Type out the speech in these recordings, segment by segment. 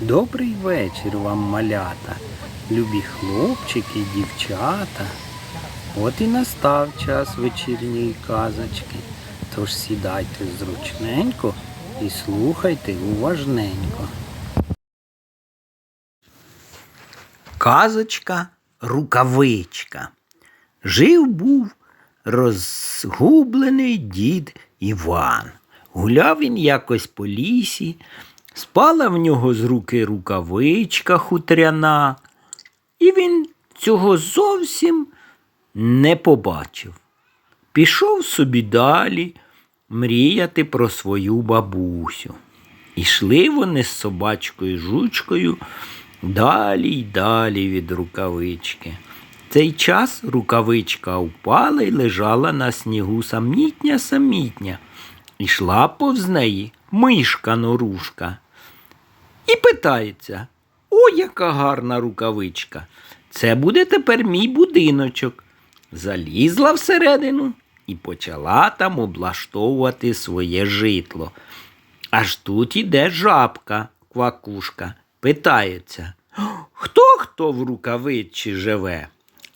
Добрий вечір вам, малята, любі хлопчики, дівчата. От і настав час вечірньої казочки. Тож сідайте зручненько і слухайте уважненько. Казочка рукавичка. Жив був розгублений дід Іван. Гуляв він якось по лісі, спала в нього з руки рукавичка хутряна, і він цього зовсім не побачив. Пішов собі далі мріяти про свою бабусю. Ішли вони з собачкою жучкою далі й далі від рукавички. Цей час рукавичка впала і лежала на снігу самітня самітня. Ішла повз неї мишка норушка. І питається: О, яка гарна рукавичка! Це буде тепер мій будиночок. Залізла всередину і почала там облаштовувати своє житло. Аж тут іде жабка, квакушка, питається, хто хто в рукавичці живе?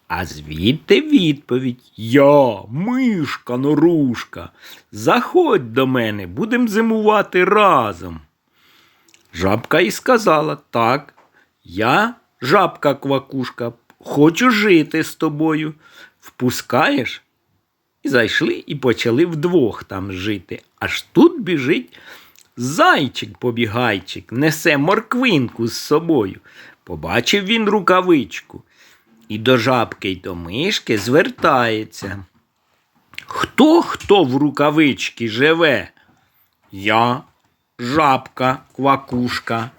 А звідти відповідь Я, мишка, норушка. Заходь до мене, будем зимувати разом. Жабка і сказала так, я, жабка квакушка, хочу жити з тобою. Впускаєш? І зайшли і почали вдвох там жити. Аж тут біжить зайчик-побігайчик, несе морквинку з собою. Побачив він рукавичку і до жабки й до мишки звертається. Хто хто в рукавичці живе? Я, жабка, квакушка,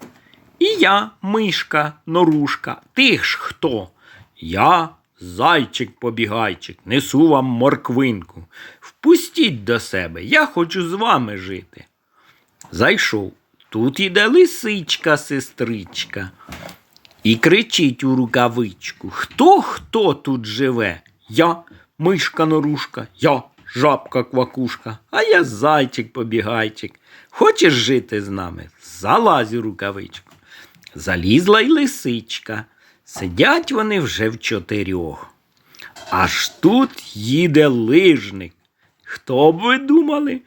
і я, мишка, норушка. Ти ж хто? Я, зайчик-побігайчик, несу вам морквинку. Впустіть до себе, я хочу з вами жити. Зайшов. Тут іде лисичка, сестричка. І кричить у рукавичку Хто хто тут живе? Я, мишка норушка, я, жабка квакушка, а я зайчик побігайчик. Хочеш жити з нами? Залазь у рукавичку. Залізла й лисичка. Сидять вони вже в чотирьох. Аж тут їде лижник. Хто б ви думали?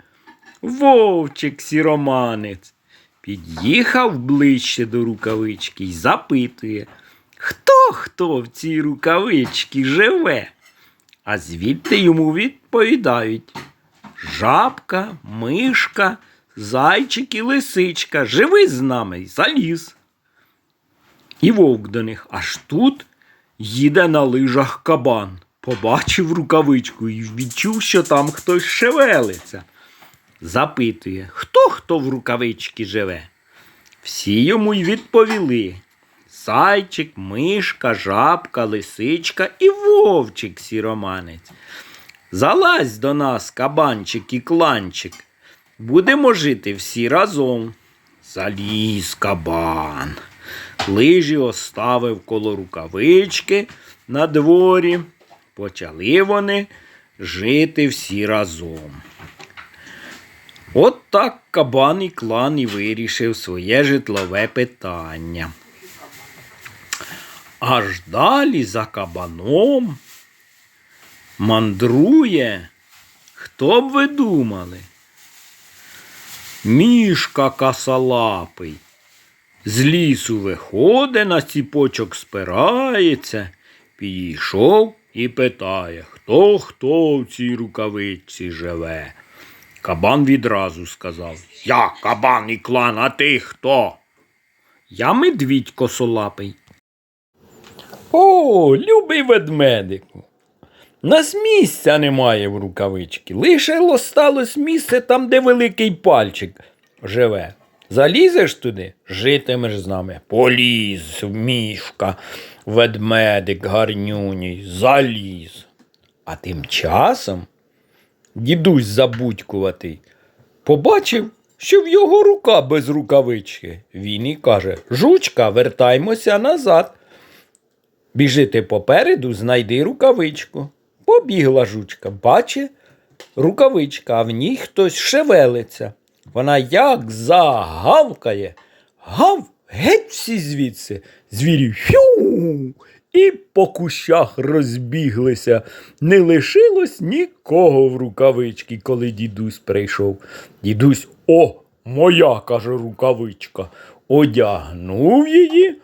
Вовчик сіроманець. Під'їхав ближче до рукавички й запитує, хто хто в цій рукавичці живе? А звідти йому відповідають Жабка, мишка, зайчик і лисичка, живи з нами заліз. І вовк до них аж тут їде на лижах кабан. Побачив рукавичку і відчув, що там хтось шевелиться. Запитує, хто хто в рукавичці живе. Всі йому й відповіли. Зайчик, мишка, жабка, лисичка і вовчик сіроманець. Залазь до нас, кабанчик і кланчик. Будемо жити всі разом. Заліз кабан. Лижі оставив коло рукавички на дворі. Почали вони жити всі разом. От так кабан і клан і вирішив своє житлове питання. Аж далі за кабаном мандрує. Хто б ви думали? Мішка косолапий. З лісу виходить, на ціпочок спирається, підійшов і питає, хто хто в цій рукавичці живе. Кабан відразу сказав Я кабан і клан, а ти хто? Я медвідь косолапий. О, любий ведмедику. Нас місця немає в рукавички. Лише осталось місце там, де великий пальчик живе. Залізеш туди, житимеш з нами. Поліз, мішка, ведмедик гарнюній, заліз. А тим часом дідусь забудькуватий, побачив, що в його рука без рукавички. Він і каже Жучка, вертаймося назад. Біжити попереду, знайди рукавичку. Побігла жучка, бачить рукавичка, а в ній хтось шевелиться. Вона як загавкає. Гав, геть всі звідси, звірі фю, і по кущах розбіглися. Не лишилось нікого в рукавички, коли дідусь прийшов. Дідусь, о, моя, каже рукавичка, одягнув її,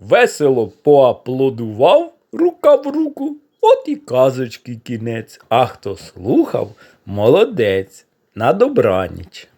весело поаплодував рука в руку. От і казочки кінець. А хто слухав, молодець. На добраніч.